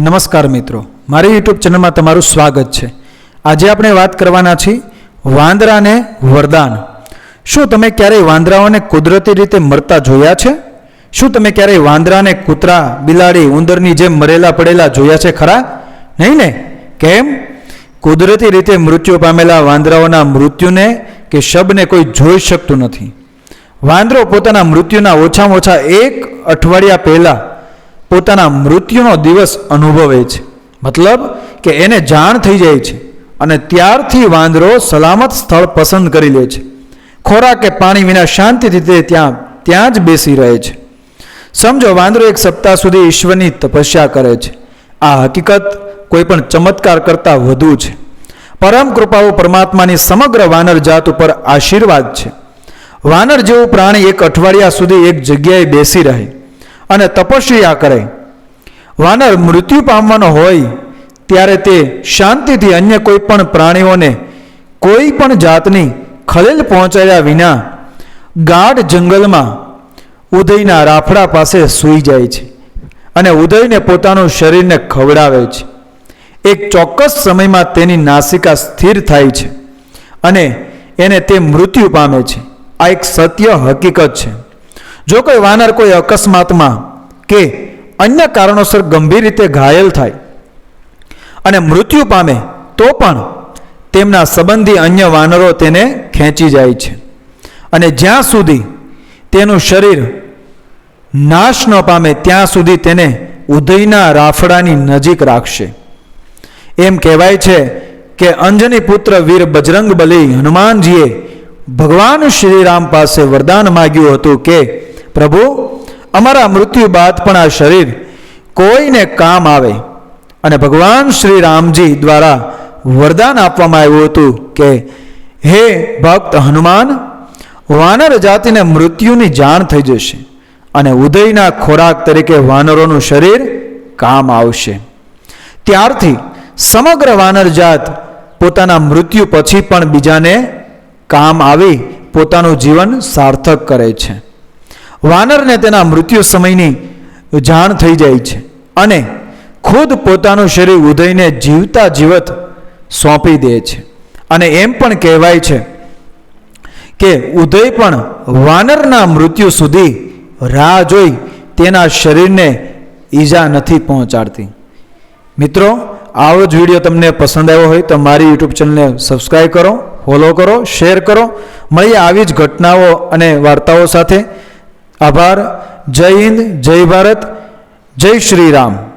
નમસ્કાર મિત્રો. મારી યુટ્યુબ ચેનલમાં તમારું સ્વાગત છે. આજે આપણે વાત કરવાના છીએ વાંદરાને વરદાન. શું તમે ક્યારેય વાંદરાઓને કુદરતી રીતે મરતા જોયા છે? શું તમે ક્યારેય વાંદરાને કૂતરા, બિલાડી, ઉંદરની જેમ મરેલા પડેલા જોયા છે ખરા? નહીં ને? કેમ? કુદરતી રીતે મૃત્યુ પામેલા વાંદરાઓના મૃત્યુને કે શબને કોઈ જોઈ શકતું નથી. વાંદરો પોતાના મૃત્યુના ઓછામાં ઓછા એક અઠવાડિયા પહેલાં પોતાના મૃત્યુનો દિવસ અનુભવે છે. મતલબ કે એને જાણ થઈ જાય છે અને ત્યારથી વાંદરો સલામત સ્થળ પસંદ કરી લે છે. ખોરાક કે પાણી વિના શાંતિથી તે ત્યાં ત્યાં જ બેસી રહે છે. સમજો, વાંદરો એક સપ્તાહ સુધી ઈશ્વરની તપસ્યા કરે છે. આ હકીકત કોઈ પણ ચમત્કાર કરતાં વધુ છે. પરમ કૃપાઓ પરમાત્માની સમગ્ર વાનર જાત ઉપર આશીર્વાદ છે. વાનર જેવું પ્રાણી એક અઠવાડિયા સુધી એક જગ્યાએ બેસી રહે. અને તપસ્યા કરે. વાનર મૃત્યુ પામવાનો હોય ત્યારે તે શાંતિથી અન્ય કોઈ પણ પ્રાણીઓને કોઈ પણ જાતની ખલેલ પહોંચાડ્યા વિના ગાઢ જંગલમાં ઉદયના રાફડા પાસે સૂઈ જાય છે અને ઉદયને પોતાનું શરીરને ખવડાવે છે. એક ચોક્કસ સમયમાં તેની નાસિકા સ્થિર થાય છે અને એને તે મૃત્યુ પામે છે. આ એક સત્ય હકીકત છે. જો કોઈ વાનર કોઈ અકસ્માતમાં કે અન્ય કારણોસર ગંભીર રીતે ઘાયલ થાય અને મૃત્યુ પામે, તો પણ તેમના સંબંધી અન્ય વાનરો તેને ખેંચી જાય છે. અને જ્યાં સુધી તેનું શરીર નાશ ન પામે, ત્યાં સુધી તેને ઉદયના રાફડાની નજીક રાખશે. એમ કહેવાય છે કે અંજની પુત્ર વીર બજરંગ બલી હનુમાનજીએ ભગવાન શ્રીરામ પાસે વરદાન માગ્યું હતું કે પ્રભુ, અમારા મૃત્યુ બાદ પણ આ શરીર કોઈને કામ આવે. અને ભગવાન શ્રી રામજી દ્વારા વરદાન આપવામાં આવ્યું હતું કે, હે ભક્ત હનુમાન, વાનર જાતિને મૃત્યુની જાણ થઈ જશે અને ઉદયના ખોરાક તરીકે વાનરોનું શરીર કામ આવશે. ત્યારથી સમગ્ર વાનર જાત પોતાના મૃત્યુ પછી પણ બીજાને કામ આવી પોતાનું જીવન સાર્થક કરે છે. વાનરને તેના મૃત્યુ સમયની જાણ થઈ જાય છે અને ખુદ પોતાનું શરીર ઉદયને જીવતા જીવત સોંપી દે છે. અને એમ પણ કહેવાય છે કે ઉદય પણ વાનરના મૃત્યુ સુધી રાહ જોઈ તેના શરીરને ઈજા નથી પહોંચાડતી. મિત્રો, આવો જ વીડિયો તમને પસંદ આવ્યો હોય તો મારી યુટ્યુબ ચેનલને સબસ્ક્રાઈબ કરો, ફોલો કરો, શેર કરો. મળીએ આવી જ ઘટનાઓ અને વાર્તાઓ સાથે. આભાર. જય હિન્દ જય ભારત જય શ્રી રામ.